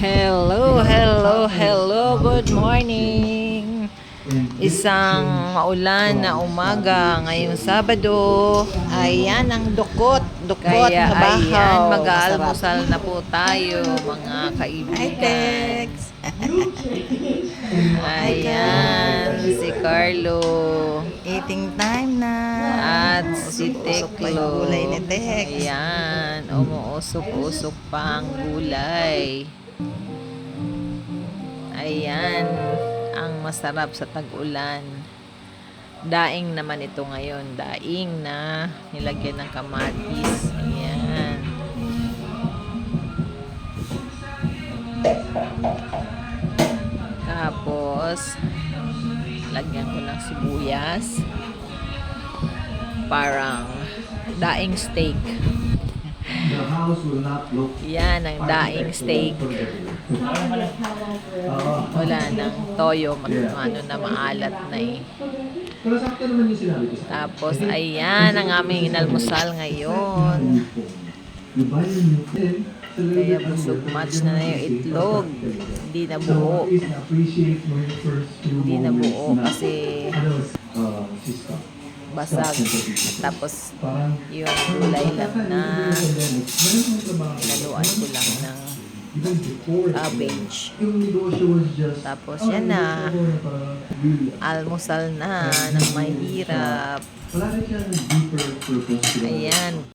Hello, hello, hello, good morning. Isang maulan na umaga ngayong Sabado. Ayan ang dukot, dukot Kaya na bahaw. ayan, mag-aalmusal na po tayo mga Hi, kaibigan. Tex. Ayan, si Carlo Eating time na. at si Usok pa yung Teklo. gulay ni Tex. Ayan, umuusok-usok pa ang gulay. Masarap sa tag-ulan. Daing naman ito ngayon. Daing na nilagyan ng kamatis. Ayan. Tapos, lagyan ko ng sibuyas. Parang daing steak. The house will not look Yan ang daing steak. Wala nang toyo, mat- ano na maalat na eh. Pero sakto naman yung sinabi ko sa Tapos, ayan ang aming inalmusal ngayon. Kaya busog match na na yung itlog. Hindi na buo. Hindi na buo kasi basag. Tapos, Parang, yung gulay lang na naluan ko lang ng cabbage. Tapos, yan na. Almusal na ng mahirap. Ayan.